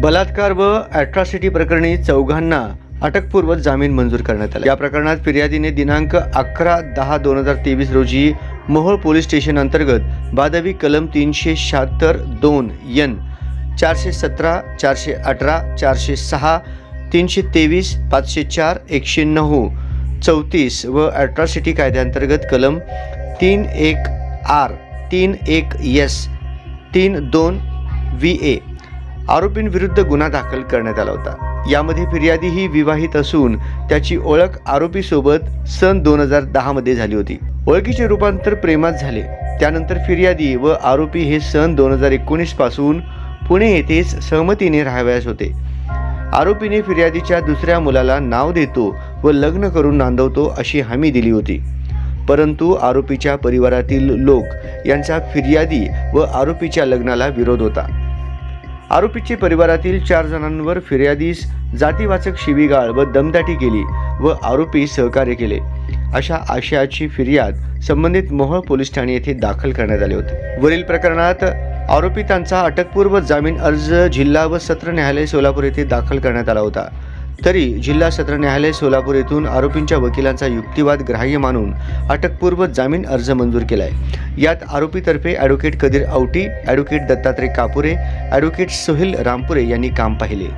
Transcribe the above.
बलात्कार व अॅट्रॉसिटी प्रकरणी चौघांना अटकपूर्व जामीन मंजूर करण्यात आला. या प्रकरणात फिर्यादीने दिनांक अकरा दहा दोन हजार तेवीस रोजी मोहोळ पोलीस स्टेशन अंतर्गत बादवी कलम तीनशे शहात्तर दोन यन चारशे सतरा चारशे अठरा चारशे सहा तीनशे तेवीस पाचशे चार एकशे नऊ चौतीस व अॅट्रॉसिटी कायद्याअंतर्गत कलम तीन एक आर तीन एक यस तीन दोन व्ही ए. आरोपींविरुद्ध गुन्हा दाखल करण्यात आला होता. यामध्ये फिर्यादी ही विवाहित असून त्याची ओळख आरोपीसोबत सन दोन हजार दहामध्ये झाली होती. ओळखीचे रूपांतर प्रेमात झाले. त्यानंतर फिर्यादी व आरोपी हे सन दोन हजार एकोणीसपासून पुणे येथेच सहमतीने राहावयास होते. आरोपीने फिर्यादीच्या दुसऱ्या मुलाला नाव देतो व लग्न करून नांदवतो अशी हमी दिली होती. परंतु आरोपीच्या परिवारातील लोक यांचा फिर्यादी व आरोपीच्या लग्नाला विरोध होता. आरोपीचे परिवारातील चार जणांवर फिर्यादीस जातीवाचक शिवीगाळ व दमदाटी केली व आरोपी सहकार्य केले. अशा आशयाची फिर्याद संबंधित मोहोळ पोलीस ठाणे येथे दाखल करण्यात आले होते. वरील प्रकरणात आरोपितांचा अटकपूर्व जामीन अर्ज जिल्हा व सत्र न्यायालय सोलापूर येथे दाखल करण्यात आला होता. तरी जिल्हा सत्र न्यायालय सोलापूर येथून आरोपींच्या वकिलांचा युक्तिवाद ग्राह्य मानून अटकपूर्व जामीन अर्ज मंजूर केलाय. यात आरोपीतर्फे advocate Kadir Auti advocate Dattatray Kapure advocate Sohel Rampure यांनी काम पाहिले.